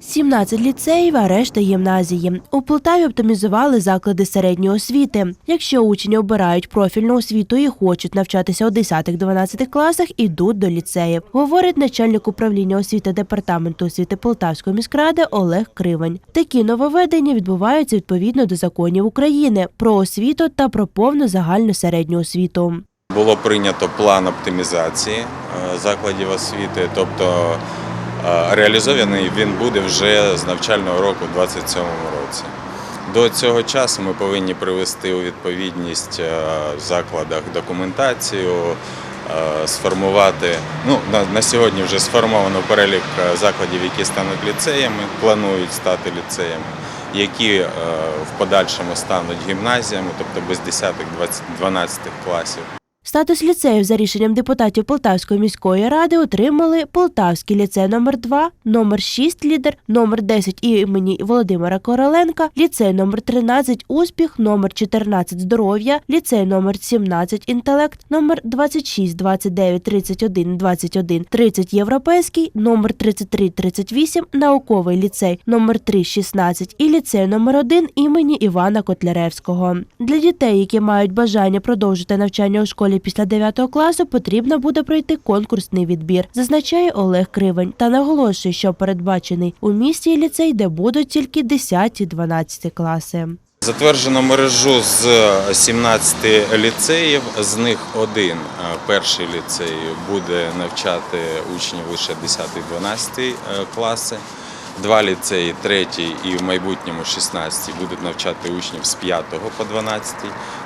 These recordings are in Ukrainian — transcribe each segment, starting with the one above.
17 ліцеїв, а решта гімназії. У Полтаві оптимізували заклади середньої освіти. Якщо учні обирають профільну освіту і хочуть навчатися у 10-12 класах, ідуть до ліцеїв, говорить начальник управління освіти департаменту освіти Полтавської міськради Олег Кривень. Такі нововведення відбуваються відповідно до законів України про освіту та про повну загальну середню освіту. Було прийнято план оптимізації е, закладів освіти, тобто реалізований він буде вже з навчального року 2027 році. До цього часу ми повинні привести у відповідність е, в закладах документацію, е, сформувати. Ну, на, сьогодні вже сформовано перелік е, закладів, які стануть ліцеями, планують стати ліцеями, які е, в подальшому стануть гімназіями, тобто без 10-12 класів. Статус ліцеїв за рішенням депутатів Полтавської міської ради отримали Полтавський ліцей номер 2 номер 6 лідер, номер 10 імені Володимира Короленка, ліцей номер 13 Успіх, номер 14 Здоров'я, ліцей номер 17 Інтелект, номер 26 29 31 21 30 Європейський, номер 33 38 Науковий ліцей, номер 3 16 і ліцей номер 1 імені Івана Котляревського. Для дітей, які мають бажання продовжити навчання у школі після 9 класу, потрібно буде пройти конкурсний відбір, зазначає Олег Кривень та наголошує, що передбачений у місті ліцей, де будуть тільки 10-12 класи. Затверджено мережу з 17 ліцеїв, з них один е, перший ліцей буде навчати учнів лише 10-12 класи. Два ліцеї, третій і в майбутньому 16 будуть навчати учнів з 5 по 12.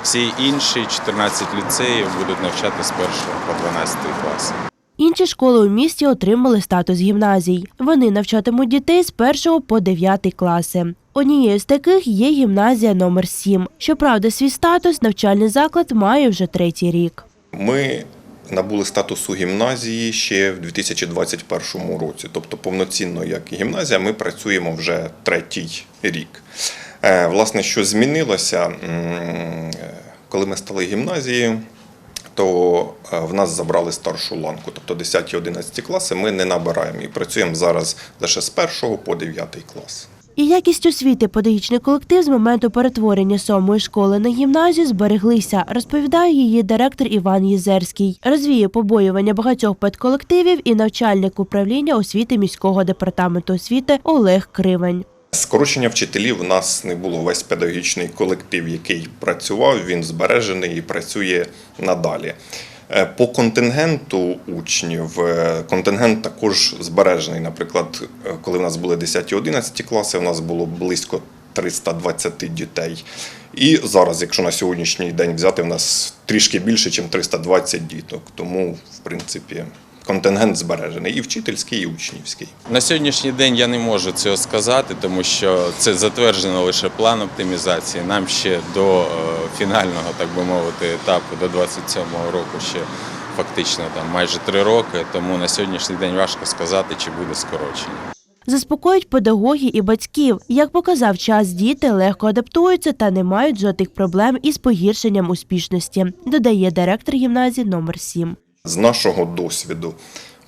Всі інші 14 ліцеїв будуть навчати з 1 по 12 класи. Інші школи у місті отримали статус гімназій. Вони навчатимуть дітей з 1 по 9 класи. Однією з таких є гімназія номер 7 Щоправда, свій статус навчальний заклад має вже третій рік. Ми набули статусу гімназії ще в 2021 році. Тобто повноцінно як гімназія ми працюємо вже третій рік. Е, Власне, що змінилося, коли ми стали гімназією, то е, в нас забрали старшу ланку, тобто 10-11 класи ми не набираємо і працюємо зараз лише з 1 по 9 клас. І якість освіти педагогічний колектив з моменту перетворення сьомої школи на гімназію збереглися, розповідає її директор Іван Єзерський. Розвіє побоювання багатьох педколективів і начальник управління освіти міського департаменту освіти Олег Кривень. Скорочення вчителів у нас не було. Весь педагогічний колектив, який працював, він збережений і працює надалі. Е, По контингенту учнів е, контингент також збережений. Наприклад, е, коли в нас були 10-11 класи, у нас було близько 320 дітей. І зараз, якщо на сьогоднішній день взяти, в нас трішки більше, ніж 320 діток. Тому, в принципі, контингент збережений і вчительський, і учнівський. На сьогоднішній день я не можу цього сказати, тому що це затверджено лише план оптимізації. Нам ще до е, фінального, так би мовити, етапу до 27-го року ще фактично там майже три роки. Тому на сьогоднішній день важко сказати, чи буде скорочення. Заспокоюють педагоги і батьків. Як показав час, діти легко адаптуються та не мають жодних проблем із погіршенням успішності, додає директор гімназії номер 7 З нашого досвіду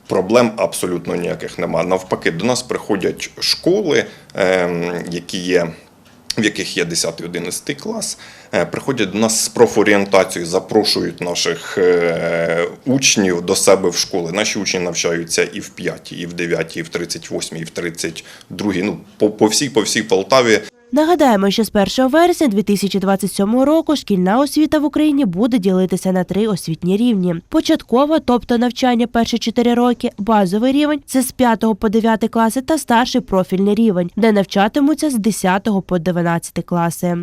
проблем абсолютно ніяких немає. Навпаки, до нас приходять школи, ем, які є. В яких є 10-11 клас, е, приходять до нас з профорієнтацією, запрошують наших е, учнів до себе в школи. Наші учні навчаються і в 5, і в 9, і в 38, і в 32, ну по, по всій по всій Полтаві. Нагадаємо, що з 1 вересня 2027 року шкільна освіта в Україні буде ділитися на три освітні рівні: початкова, тобто навчання перші 4 роки, базовий рівень це з 5 по 9 класи та старший профільний рівень, де навчатимуться з 10 по 12 класи.